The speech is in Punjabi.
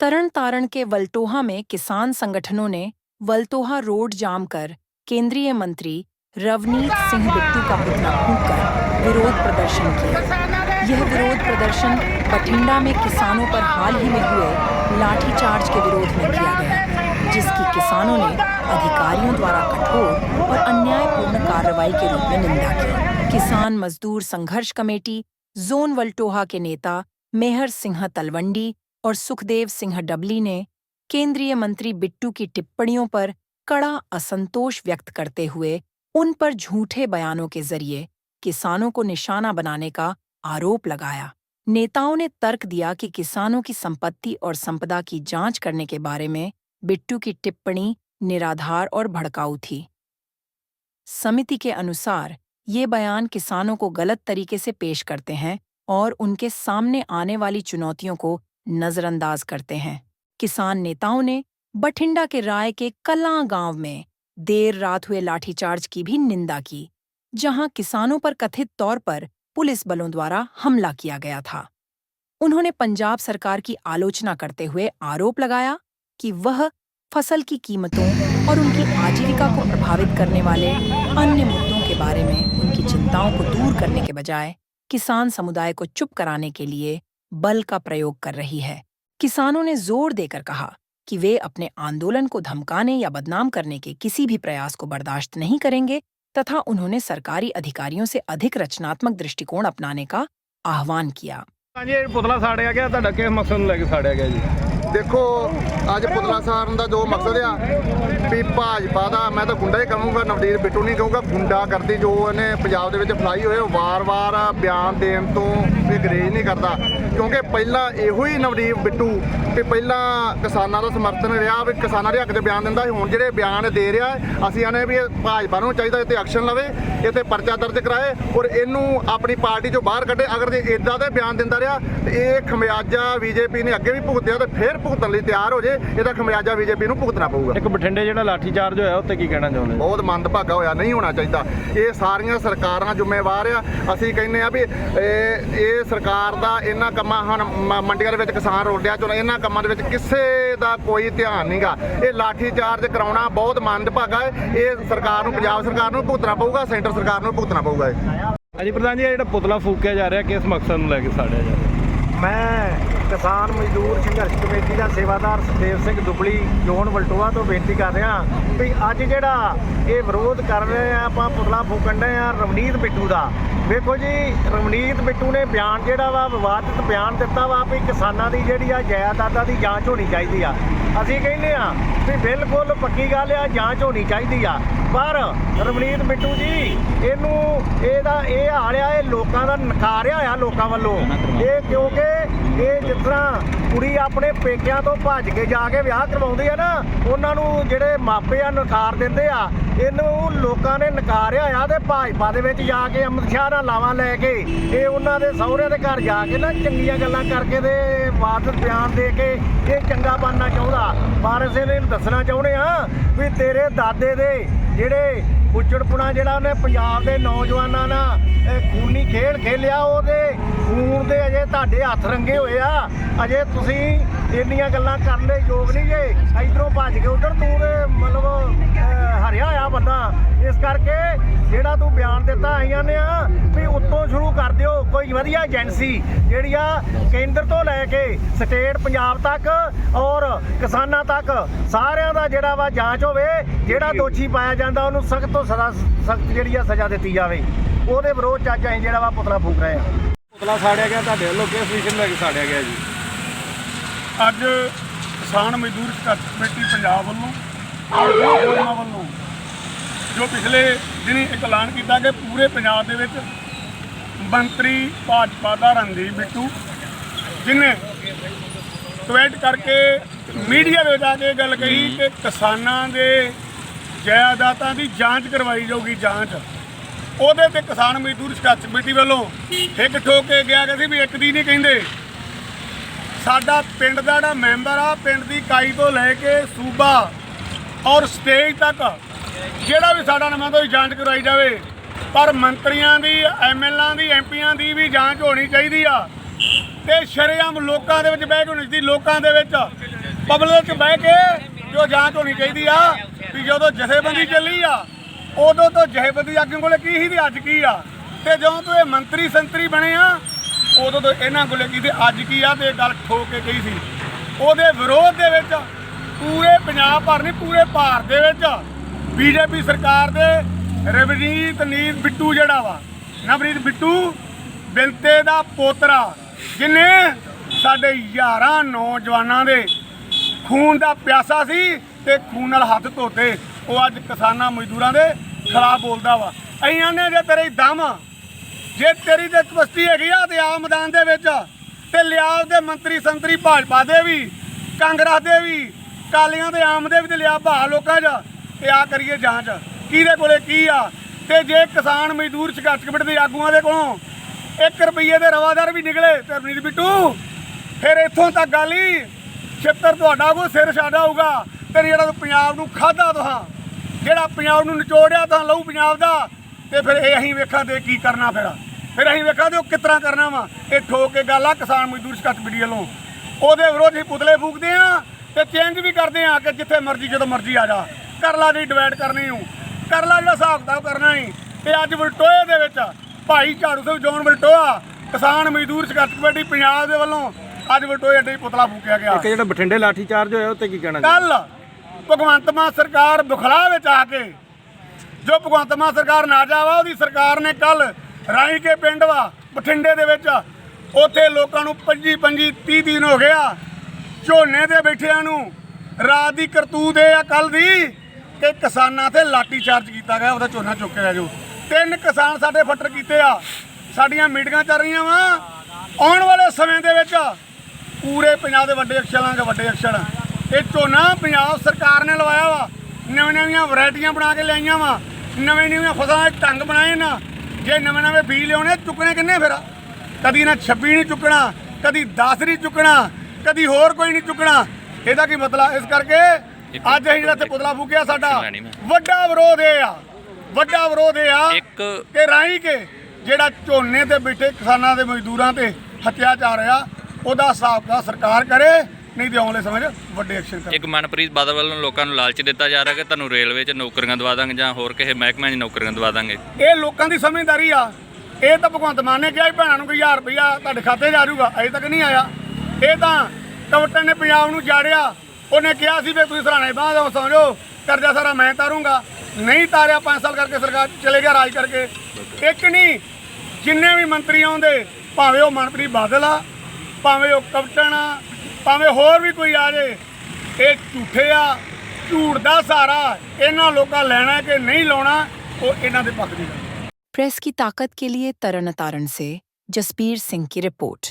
तरन तारण के वलटोहा में किसान संगठनों ने वलटोहा रोड जाम कर केंद्रीय मंत्री रवनीत सिंह बिट्टू का पुतला फूंककर विरोध प्रदर्शन किया। यह विरोध प्रदर्शन बठिंडा में किसानों पर हाल ही में हुए लाठीचार्ज के विरोध में किया गया, जिसकी किसानों ने अधिकारियों द्वारा कठोर और अन्यायपूर्ण कार्रवाई के रूप में निंदा की। किसान मजदूर संघर्ष कमेटी, जोन वलटोहा के नेता मेहर सिंह तलवंडी और सुखदेव सिंह डबली ने केंद्रीय मंत्री बिट्टू की टिप्पणियों पर कड़ा असंतोष व्यक्त करते हुए उन पर झूठे बयानों के ज़रिए किसानों को निशाना बनाने का आरोप लगाया। नेताओं ने तर्क दिया कि किसानों की संपत्ति और संपदा की जाँच करने के बारे में बिट्टू की टिप्पणी निराधार और भड़काऊ थी। समिति के अनुसार ये बयान किसानों को गलत तरीके से पेश करते हैं और उनके सामने आने वाली चुनौतियों को नजरअंदाज करते हैं। किसान नेताओं ने बठिंडा के राय के कलां गाँव में देर रात हुए लाठीचार्ज की भी निंदा की, जहाँ किसानों पर कथित तौर पर पुलिस बलों द्वारा हमला किया गया था। उन्होंने पंजाब सरकार की आलोचना करते हुए आरोप लगाया कि वह फ़सल की कीमतों और उनकी आजीविका को प्रभावित करने वाले अन्य मुद्दों के बारे में उनकी चिंताओं को दूर करने के बजाय किसान समुदाय को चुप कराने के लिए बल का प्रयोग कर रही है किसानों ने जोर देकर कहा कि वे अपने आंदोलन को धमकाने या बदनाम करने के किसी भी प्रयास को बर्दाश्त नहीं करेंगे तथा उन्होंने सरकारी अधिकारियों से अधिक रचनात्मक दृष्टिकोण अपनाने का आह्वान किया ਹਾਂਜੀ ਇਹ ਪੁਤਲਾ ਸਾੜਿਆ ਗਿਆ ਤੁਹਾਡਾ ਕਿਸ ਮਕਸਦ ਨੂੰ ਲੈ ਕੇ ਸਾੜਿਆ ਗਿਆ ਜੀ ਦੇਖੋ ਅੱਜ ਪੁਤਲਾ ਸਾਰਨ ਦਾ ਜੋ ਮਕਸਦ ਆ ਵੀ ਭਾਜਪਾ ਦਾ ਮੈਂ ਤਾਂ ਗੁੰਡਾ ਹੀ ਕਹੂੰਗਾ ਨਵਦੀਪ ਬਿੱਟੂ ਨਹੀਂ ਕਹੂੰਗਾ ਗੁੰਡਾ ਕਰਦੀ ਜੋ ਇਹਨੇ ਪੰਜਾਬ ਦੇ ਵਿੱਚ ਫਲਾਈ ਹੋਏ ਉਹ ਵਾਰ-ਵਾਰ ਬਿਆਨ ਦੇਣ ਤੋਂ ਵੀ ਗਰੇਜ ਨਹੀਂ ਕਰਦਾ। ਕਿਉਂਕਿ ਪਹਿਲਾਂ ਇਹੋ ਹੀ ਨਵਦੀਪ ਬਿੱਟੂ ਵੀ ਪਹਿਲਾਂ ਕਿਸਾਨਾਂ ਦਾ ਸਮਰਥਨ ਰਿਹਾ ਵੀ ਕਿਸਾਨਾਂ ਦੇ ਹੱਕ 'ਚ ਬਿਆਨ ਦਿੰਦਾ ਸੀ। ਹੁਣ ਜਿਹੜੇ ਬਿਆਨ ਦੇ ਰਿਹਾ ਅਸੀਂ ਆਨੇ ਵੀ ਭਾਜਪਾ ਨੂੰ ਚਾਹੀਦਾ ਤੇ ਐਕਸ਼ਨ ਲਵੇ ਤੇ ਪਰਚਾ ਦਰਜ ਕਰਾਏ ਔਰ ਇਹਨੂੰ ਆਪਣੀ ਪਾਰਟੀ 'ਚੋਂ ਬਾਹਰ ਕੱਢੇ। ਅਗਰ ਜੇ ਇਦਾਂ ਦੇ ਬਿਆਨ ਦਿੰਦਾ ਰਿਹਾ ਤੇ ਇਹ ਖਮਿਆਜਾ ਬੀਜੇਪੀ ਨੇ ਅੱਗੇ ਵੀ ਭੁਗਤਿਆ ਤੇ ਫਿਰ ਭੁਗਤਣ ਲਈ ਤਿਆਰ ਹੋ ਜੇ ਇਹਦਾ ਖਮਿਆਜਾ ਬੀਜੇਪੀ ਨੂੰ ਭੁਗਤਣਾ ਪਊਗਾ। ਇੱਕ ਬਠਿੰਡੇ ਜਿਹੜਾ ਲਾਠੀ ਚਾਰਜ ਹੋਇਆ ਉੱਤੇ ਕੀ ਕਹਿਣਾ ਚਾਹੁੰਦੇ? ਬਹੁਤ ਮੰਦਭਾਗਾ ਹੋਇਆ ਨਹੀਂ ਹੋਣਾ ਚਾਹੀਦਾ। ਇਹ ਸਾਰੀਆਂ ਸਰਕਾਰਾਂ ਜ਼ਿੰਮੇਵਾਰ ਆ। ਅਸੀਂ ਕਹਿੰਦੇ ਆ ਵੀ ਇਹ ਇਹ ਸਰਕਾਰ ਦਾ ਇਹਨਾਂ ਕੰਮਾਂ ਹੁਣ ਮੰਡੀਆਂ ਦੇ ਵਿੱਚ ਕਿਸਾਨ ਰੋਡਿਆ ਚੋਂ ਇਹਨਾਂ ਕੰਮਾਂ ਦੇ ਵਿੱਚ ਕਿਸੇ ਦਾ ਕੋਈ ਧਿਆਨ ਨਹੀਂਗਾ ਇਹ ਲਾਠੀ ਚਾਰਜ ਕਰਾਉਣਾ ਬਹੁਤ ਮੰਦਭਾਗਾ ਹੈ। ਇਹ ਸਰਕਾਰ ਨੂੰ ਪੰਜਾਬ ਸਰਕਾਰ ਨੂੰ ਭੁਗਤਣਾ ਪਊਗਾ ਸੈਂਟਰ ਸਰਕਾਰ ਨੂੰ ਭੁਗਤਣਾ ਪਊਗਾ ਇਹ। ਹਾਂਜੀ ਪ੍ਰਧਾਨ ਜੀ ਇਹ ਜਿਹੜਾ ਪੁਤਲਾ ਫੂਕਿਆ ਜਾ ਰਿਹਾ ਕਿਸ ਮਕਸਦ ਨੂੰ ਲੈ ਕੇ ਸਾੜਿਆ ਜਾ ਰਿਹਾ? ਮੈਂ ਕਿਸਾਨ ਮਜ਼ਦੂਰ ਸੰਘਰਸ਼ ਕਮੇਟੀ ਦਾ ਸੇਵਾਦਾਰ ਸੁਖਦੇਵ ਸਿੰਘ ਦੁਬਲੀ ਜੋਨ ਵਲਟੋਆ ਤੋਂ ਬੇਨਤੀ ਕਰ ਰਿਹਾ ਵੀ ਅੱਜ ਜਿਹੜਾ ਇਹ ਵਿਰੋਧ ਕਰ ਰਹੇ ਆ, ਆਪਾਂ ਪੁਤਲਾ ਫੂਕਣ ਦੇ ਆ ਰਵਨੀਤ ਬਿੱਟੂ ਦਾ। ਵੇਖੋ ਜੀ, ਰਵਨੀਤ ਬਿੱਟੂ ਨੇ ਬਿਆਨ ਜਿਹੜਾ ਵਾ, ਵਿਵਾਦਿਤ ਬਿਆਨ ਦਿੱਤਾ ਵਾ ਵੀ ਕਿਸਾਨਾਂ ਦੀ ਜਿਹੜੀ ਆ ਜਾਇਦਾਦਾਂ ਦੀ ਜਾਂਚ ਹੋਣੀ ਚਾਹੀਦੀ ਆ। ਅਸੀਂ ਕਹਿੰਦੇ ਆ ਵੀ ਬਿਲਕੁਲ ਪੱਕੀ ਗੱਲ ਆ, ਜਾਂਚ ਹੋਣੀ ਚਾਹੀਦੀ ਆ। ਪਰ ਰਵਨੀਤ ਬਿੱਟੂ ਜੀ, ਇਹਨੂੰ ਇਹਦਾ ਇਹ ਹਾਲ ਆ, ਇਹ ਲੋਕਾਂ ਦਾ ਨਕਾਰਿਆ ਆ ਲੋਕਾਂ ਵੱਲੋਂ। ਇਹ ਕਿਉਂਕਿ ਇਹ ਜਿਸ ਤਰ੍ਹਾਂ ਕੁੜੀ ਆਪਣੇ ਪੇਕਿਆਂ ਤੋਂ ਭੱਜ ਕੇ ਜਾ ਕੇ ਵਿਆਹ ਕਰਵਾਉਂਦੀ ਆ ਨਾ, ਉਹਨਾਂ ਨੂੰ ਜਿਹੜੇ ਮਾਪੇ ਆ ਨਕਾਰ ਦਿੰਦੇ ਆ, ਇਹਨੂੰ ਲੋਕਾਂ ਨੇ ਨਕਾਰਿਆ ਆ ਤੇ ਭਾਜਪਾ ਦੇ ਵਿੱਚ ਜਾ ਕੇ ਅਮਿਤ ਸ਼ਾਹ ਨਾਲ ਲਾਵਾਂ ਲੈ ਕੇ, ਇਹ ਉਹਨਾਂ ਦੇ ਸਹੁਰਿਆਂ ਦੇ ਘਰ ਜਾ ਕੇ ਨਾ ਚੰਗੀਆਂ ਗੱਲਾਂ ਕਰਕੇ ਤੇ ਬਾਤ ਬਿਆਨ ਦੇ ਕੇ ਇਹ ਚੰਗਾ ਬਣਨਾ ਚਾਹੁੰਦਾ। ਪਰ ਇਹਨੂੰ ਦੱਸਣਾ ਚਾਹੁੰਦੇ ਆ ਵੀ ਤੇਰੇ ਦਾਦੇ ਦੇ ਜਿਹੜੇ ਉਚੜਪੁਣਾ ਜਿਹੜਾ ਉਹਨੇ ਪੰਜਾਬ ਦੇ ਨੌਜਵਾਨਾਂ ਨਾਲ ਇਹ ਖੂਨੀ ਖੇਡ ਖੇਲਿਆ ਉਹਦੇ ਖੂਨ ਦੇ ਅਜੇ ਤੁਹਾਡੇ ਹੱਥ ਰੰਗੇ ਹੋਏ ਆ। ਅਜੇ ਤੁਸੀਂ ਇੰਨੀਆਂ ਗੱਲਾਂ ਕਰਨ ਦੇ ਯੋਗ ਨਹੀਂ ਜੇ। ਇਧਰੋਂ ਭੱਜ ਕੇ ਉਧਰ ਤੂੰ ਮਤਲਬ ਹਰਿਆ ਹੋਇਆ ਬੰਦਾ। ਇਸ ਕਰਕੇ ਜਿਹੜਾ ਤੂੰ ਬਿਆਨ ਦਿੱਤਾ ਆਈਆਂ ਨੇ ਆ ਵੀ ਉੱਤੋਂ ਸ਼ੁਰੂ ਕਰ ਦਿਓ ਕੋਈ ਵਧੀਆ ਏਜੰਸੀ ਜਿਹੜੀ ਆ ਕੇਂਦਰ ਤੋਂ ਲੈ ਕੇ ਸਟੇਟ ਪੰਜਾਬ ਤੱਕ ਔਰ ਕਿਸਾਨਾਂ ਤੱਕ ਸਾਰਿਆਂ ਦਾ ਜਿਹੜਾ ਵਾ ਜਾਂਚ ਹੋਵੇ ਜਿਹੜਾ ਦੋਸ਼ੀ ਪਾਇਆ ਜਾਂਦਾ ਉਹਨੂੰ ਸਖਤ ਤੋਂ ਸਖਤ ਜਿਹੜੀ ਆ ਸਜ਼ਾ ਦਿੱਤੀ ਜਾਵੇ। ਉਹਦੇ ਵਿਰੋਧ ਚ ਅੱਜ ਅਸੀਂ ਜਿਹੜਾ ਵਾ ਪੁਤਲਾ ਫੂਕ ਰਹੇ ਆ। ਪੁਤਲਾ ਸਾੜਿਆ ਗਿਆ ਤੁਹਾਡੇ ਵੱਲੋਂ ਕਿਸ ਵਿਸ਼ੇ ਨੂੰ ਲੈ ਕੇ ਸਾੜਿਆ ਗਿਆ ਜੀ? ਅੱਜ ਕਿਸਾਨ ਮਜ਼ਦੂਰ ਸੰਘਰਸ਼ ਕਮੇਟੀ ਪੰਜਾਬ ਵੱਲੋਂ ਔਰ ਹੋਰ ਫੋਰਮਾਂ ਵੱਲੋਂ ਜੋ ਪਿਛਲੇ ਦਿਨੀ ਇੱਕ ਐਲਾਨ ਕੀਤਾ ਕਿ ਪੂਰੇ ਪੰਜਾਬ ਦੇ ਵਿੱਚ ਮੰਤਰੀ ਭਾਜਪਾ ਦਾ ਰਣਦੀਪ ਬਿੱਟੂ ਜਿਨੇ ਟਵੀਟ ਕਰਕੇ ਮੀਡੀਆ ਦੇ ਵਿੱਚ ਆ ਕੇ ਇਹ ਗੱਲ ਕਹੀ ਕਿ ਕਿਸਾਨਾਂ ਦੇ ਜਾਇਦਾਦਾਂ ਦੀ ਜਾਂਚ ਕਰਵਾਈ ਜਾਊਗੀ ਜਾਂਚ। ਉਹਦੇ ਤੇ ਕਿਸਾਨ ਮਜ਼ਦੂਰ ਸੰਘਰਸ਼ ਕਮੇਟੀ ਵੱਲੋਂ ਇੱਕ ਠੋਕ ਕੇ ਗਿਆ ਕਿ ਅਸੀਂ ਵੀ ਇੱਕ ਦੀ ਨਹੀਂ ਕਹਿੰਦੇ। ਸਾਡਾ ਪਿੰਡ ਦਾ ਜਿਹੜਾ ਮੈਂਬਰ ਆ, ਪਿੰਡ ਦੀ ਇਕਾਈ ਤੋਂ ਲੈ ਕੇ ਸੂਬਾ ਔਰ ਸਟੇਜ ਤੱਕ ਜਿਹੜਾ ਵੀ ਸਾਡਾ ਨੁਮਾਇੰਦਾ ਦੀ ਜਾਂਚ ਕਰਵਾਈ ਜਾਵੇ, ਪਰ ਮੰਤਰੀਆਂ ਦੀ ਐਮਐਲਆਂ ਦੀ ਐਮਪੀਆਂ ਦੀ ਵੀ ਜਾਂਚ ਹੋਣੀ ਚਾਹੀਦੀ ਆ। ਤੇ ਸ਼ਰੇਆਮ ਲੋਕਾਂ ਦੇ ਵਿੱਚ ਬਹਿ ਕੇ ਹੋਣੀ ਚਾਹੀਦੀ, ਲੋਕਾਂ ਦੇ ਵਿੱਚ ਪਬਲਿਕ 'ਚ ਬਹਿ ਕੇ ਜੋ ਜਾਂਚ ਹੋਣੀ ਚਾਹੀਦੀ ਆ ਵੀ ਜਦੋਂ ਜਥੇਬੰਦੀ ਚੱਲੀ ਆ, ਉਦੋਂ ਤੋਂ ਜਥੇਬੰਦੀ ਆਗੂ ਕੋਲੇ ਕੀ ਸੀ ਤੇ ਅੱਜ ਕੀ ਆ? ਤੇ ਜਦੋਂ ਤੋਂ ਇਹ ਮੰਤਰੀ ਸੰਤਰੀ ਬਣੇ ਆ, ਉਦੋਂ ਤੋਂ ਇਹਨਾਂ ਕੋਲੇ ਕੀ ਤੇ ਅੱਜ ਕੀ ਆ ਤੇ ਇਹ ਗੱਲ ਠੋਕ ਕੇ ਗਈ ਸੀ। ਉਹਦੇ ਵਿਰੋਧ ਦੇ ਵਿੱਚ ਪੂਰੇ ਪੰਜਾਬ ਭਰ ਨਹੀਂ, ਪੂਰੇ ਭਾਰਤ ਦੇ ਵਿੱਚ ਬੀਜੇਪੀ ਸਰਕਾਰ ਦੇ ਰਵਨੀਤ ਨੀਤ ਬਿੱਟੂ ਜਿਹੜਾ ਵਾ ਨਵਰੀਤ ਬਿੱਟੂ ਬਿੰਤੇ ਦਾ ਪੋਤਰਾ, ਜਿਨੇ ਸਾਡੇ 11 ਨੌਜਵਾਨਾਂ ਦੇ ਖੂਨ ਦਾ ਪਿਆਸਾ ਸੀ ਤੇ ਖੂਨ ਨਾਲ ਹੱਥ ਧੋਤੇ, ਉਹ ਅੱਜ ਕਿਸਾਨਾਂ ਮਜ਼ਦੂਰਾਂ ਦੇ ਖਿਲਾਫ ਬੋਲਦਾ ਵਾ। ਅਸੀਂ ਆਨੇ ਜੇ ਤੇਰੇ ਦਮ ਜੇ ਤੇਰੀ ਤੇ ਕਪਸਤੀ ਹੈਗੀ ਆ ਤੇ ਆ ਮੈਦਾਨ ਦੇ ਵਿੱਚ, ਤੇ ਲਿਆ ਦੇ ਮੰਤਰੀ ਸੰਤਰੀ ਭਾਜਪਾ ਦੇ ਵੀ, ਕਾਂਗਰਸ ਦੇ ਵੀ, ਕਾਲੀਆਂ ਦੇ ਆਮ ਦੇ ਵੀ ਤੇ ਲਿਆ ਭਾ ਲੋਕਾਂ 'ਚ, ਤੇ ਆ ਕਰੀਏ ਜਾਂਚ। ਕਿਹਦੇ ਕੋਲੇ ਕੀ ਆ? ਤੇ ਜੇ ਕਿਸਾਨ ਮਜ਼ਦੂਰ ਸੰਘਰਸ਼ ਕਮੇਟੀ ਦੇ ਆਗੂਆਂ ਦੇ ਕੋਲੋਂ 1 ਰੁਪਏ ਦੇ ਰਵਾਦਾਰ ਵੀ ਨਿਕਲੇ ਤੇ ਰਵਨੀਤ ਬਿੱਟੂ, ਫਿਰ ਇੱਥੋਂ ਤੱਕ ਗੱਲ ਹੀ, ਛਿੱਤਰ ਤੁਹਾਡਾ ਕੋ ਸਿਰ ਸਾਡਾ ਹੋਊਗਾ। ਤੇ ਜਿਹੜਾ ਤੂੰ ਪੰਜਾਬ ਨੂੰ ਖਾਦਾ ਤੁਹਾਂ ਜਿਹੜਾ ਪੰਜਾਬ ਨੂੰ ਨਿਚੋੜਿਆ ਤਾਂ ਲਹੂ ਪੰਜਾਬ ਦਾ ਤੇ ਫਿਰ ਇਹ ਅਸੀਂ ਵੇਖਾਂ ਤੇ ਕੀ ਕਰਨਾ ਫਿਰ। ਫਿਰ ਅਸੀਂ ਵੇਖਾਂ ਤੇ ਉਹ ਕਿਸ ਤਰ੍ਹਾਂ ਕਰਨਾ ਵਾ। ਇਹ ਠੋਕ ਕੇ ਗੱਲ ਆ ਕਿਸਾਨ ਮਜ਼ਦੂਰ ਸੰਘਰਸ਼ ਕਮੇਟੀ ਵੱਲੋਂ। ਉਹਦੇ ਵਿਰੋਧ ਹੀ ਪੁਤਲੇ ਫੂਕਦੇ ਆ ਤੇ ਚੇਂਜ ਵੀ ਕਰਦੇ ਆ ਕਿ ਜਿੱਥੇ ਮਰਜ਼ੀ ਜਦੋਂ ਮਰਜ਼ੀ ਆ ਜਾ। ਕਰ ਲਾ ਜੀ ਡਿਵਾਈਡ ਕਰਨੀ ਹੂੰ ਕਰ ਲਾ ਜਿਹੜਾ ਹਿਸਾਬ ਕਿਤਾਬ ਕਰਨਾ ਹੀ ਤੇ ਅੱਜ ਵਲਟੋਏ ਦੇ ਵਿੱਚ ਭਾਈ ਝਾੜੂ ਸਿੰਘ ਜੋਨ ਵਲਟੋਆ ਕਿਸਾਨ ਮਜ਼ਦੂਰ ਸੰਘਰਸ਼ ਕਮੇਟੀ ਪੰਜਾਬ ਦੇ ਵੱਲੋਂ ਅੱਜ ਵਲਟੋਏ ਅੱਡੇ ਪੁਤਲਾ ਫੂਕਿਆ ਗਿਆ। ਇੱਕ ਜਿਹੜਾ ਬਠਿੰਡੇ ਲਾਠੀ ਚਾਰਜ ਹੋਇਆ ਉੱਤੇ ਕੀ ਕਹਿਣਾ ਕੱਲ ਭਗਵੰਤ ਮਾਨ ਸਰਕਾਰ ਬੁਖਲਾ ਵਿੱਚ ਆ ਕੇ, ਜੋ ਭਗਵੰਤ ਮਾਨ ਸਰਕਾਰ ਨਾ ਜਾਵਾ, ਉਹਦੀ ਸਰਕਾਰ ਨੇ ਕੱਲ ਰਾਈ ਕੇ ਪਿੰਡ ਵਾ, ਬਠਿੰਡੇ ਦੇ ਵਿੱਚ, ਉੱਥੇ ਲੋਕਾਂ ਨੂੰ 25 25 30 ਦਿਨ ਹੋ ਗਿਆ, ਝੋਨੇ ਦੇ ਬੈਠਿਆਂ ਨੂੰ ਰਾਤ ਦੀ ਕਰਤੂਤ ਇਹ ਆ ਕੱਲ ਦੀ ਕਿ ਕਿਸਾਨਾਂ ਤੇ ਲਾਠੀ ਚਾਰਜ ਕੀਤਾ ਗਿਆ, ਉਹਦਾ ਝੋਨਾ ਚੁੱਕ ਕੇ ਲੈ ਜਾਓ। ਤਿੰਨ ਕਿਸਾਨ ਸਾਡੇ ਫੱਟਰ ਕੀਤੇ ਆ, ਸਾਡੀਆਂ ਮੀਟਿੰਗਾਂ ਚੱਲ ਰਹੀਆਂ ਵਾ, ਆਉਣ ਵਾਲੇ ਸਮੇਂ ਦੇ ਵਿੱਚ ਪੂਰੇ ਪੰਜਾਬ ਦੇ ਵੱਡੇ ਅਕਸ਼ਰਾਂ ਦੇ ਵੱਡੇ ਅਕਸ਼ਰ ਇਹ ਝੋਨਾ ਪੰਜਾਬ ਸਰਕਾਰ ਨੇ ਲਵਾਇਆ ਵਾ। ਨਵੇਂ ਨਵੀਆਂ ਵੈਰਾਈਟੀਆਂ ਬਣਾ ਕੇ ਲਿਆਈਆਂ ਵਾ। ਨਵੇਂ ਨਵੀਆਂ ਫਸਲਾਂ ਦੇ ਢੰਗ ਬਣਾਏ ਨਾ। ਜੇ ਨਵੇਂ ਨਵੇਂ ਬੀਜ ਲਿਆਉਣੇ ਚੁੱਕਣੇ ਕਿੰਨੇ ਫਿਰ? ਕਦੀ ਨਾ 26 ਨਹੀਂ ਚੁੱਕਣਾ ਕਦੀ 10 ਨਹੀਂ ਚੁੱਕਣਾ ਕਦੀ ਹੋਰ ਕੋਈ ਨਹੀਂ ਚੁੱਕਣਾ। ਇਹਦਾ ਕੀ ਮਤਲਬ? ਇਸ ਕਰਕੇ ਅੱਜ ਅਸੀਂ ਜਿਹੜਾ ਇੱਥੇ ਪੁਤਲਾ ਫੂਕਿਆ ਸਾਡਾ ਵੱਡਾ ਵਿਰੋਧ ਇਹ ਆ। ਵੱਡਾ ਵਿਰੋਧ ਇਹ ਆ ਕਿ ਰਾਈ ਕੇ ਜਿਹੜਾ ਝੋਨੇ ਤੇ ਬੈਠੇ ਕਿਸਾਨਾਂ ਦੇ ਮਜ਼ਦੂਰਾਂ ਤੇ ਹੱਤਿਆਚਾਰ ਆ ਉਹਦਾ ਹਿਸਾਬ ਦਾ ਸਰਕਾਰ ਕਰੇ। ਨਹੀਂ ਤੇ ਆਉਣ ਵਾਲੇ ਸਮੇਂ 'ਚ ਵੱਡੇ ਐਕਸ਼ਨ ਕਰੇ ਇੱਕ ਮਨਪ੍ਰੀਤ ਬਾਦਲ ਵੱਲੋਂ ਲੋਕਾਂ ਨੂੰ ਲਾਲਚ ਦਿੱਤਾ ਜਾ ਰਿਹਾ ਕਿ ਤੁਹਾਨੂੰ ਰੇਲਵੇ 'ਚ ਨੌਕਰੀਆਂ ਦਵਾ ਦਾਂਗੇ ਜਾਂ ਹੋਰ ਕਿਸੇ ਮਹਿਕਮਿਆਂ 'ਚ ਨੌਕਰੀਆਂ ਦਵਾ ਦਾਂਗੇ। ਇਹ ਲੋਕਾਂ ਦੀ ਸਮਝਦਾਰੀ ਆ। ਇਹ ਤਾਂ ਭਗਵੰਤ ਮਾਨ ਨੇ ਕਿਹਾ ਸੀ ਭੈਣਾਂ ਨੂੰ ਕਿ 1000 ਰੁਪਇਆ ਤੁਹਾਡੇ ਖਾਤੇ 'ਚ ਆ ਜਾਊਗਾ। ਅਜੇ ਤੱਕ ਨਹੀਂ ਆਇਆ। ਇਹ ਤਾਂ ਕਵਟਨ ਨੇ ਪੰਜਾਬ ਨੂੰ ਜਾੜਿਆ। ਉਹਨੇ ਕਿਹਾ ਸੀ ਵੀ ਤੁਸੀਂ ਸਰਾਣੇ ਬਾਹਰ ਸਮਝੋ ਕਰਜ਼ਾ ਸਾਰਾ ਮੈਂ ਤਾਰੂੰਗਾ। ਨਹੀਂ ਤਾਰਿਆ 5 ਸਾਲ ਕਰਕੇ ਸਰਕਾਰ ਚਲੇ ਗਿਆ ਰਾਜ ਕਰਕੇ। ਇੱਕ ਨਹੀਂ ਜਿੰਨੇ ਵੀ ਮੰਤਰੀ ਆਉਂਦੇ ਭਾਵੇਂ ਉਹ ਮਨਪ੍ਰੀਤ ਬਾਦਲ ਆ ਭਾਵੇਂ ਉਹ ਕਵਟਨ ਆ ਭਾਵੇਂ ਹੋਰ ਵੀ ਕੋਈ ਆ ਜੇ ਇਹ ਝੂਠੇ ਆ ਝੂਠ ਦਾ ਸਹਾਰਾ ਇਹਨਾਂ ਲੋਕਾਂ ਲੈਣਾ ਕਿ ਨਹੀਂ ਲਾਉਣਾ ਉਹ ਇਹਨਾਂ ਦੇ ਪੱਖ ਦੀ ਗੱਲ प्रेस की ताकत के लिए तरन तारण से जसबीर सिंह की रिपोर्ट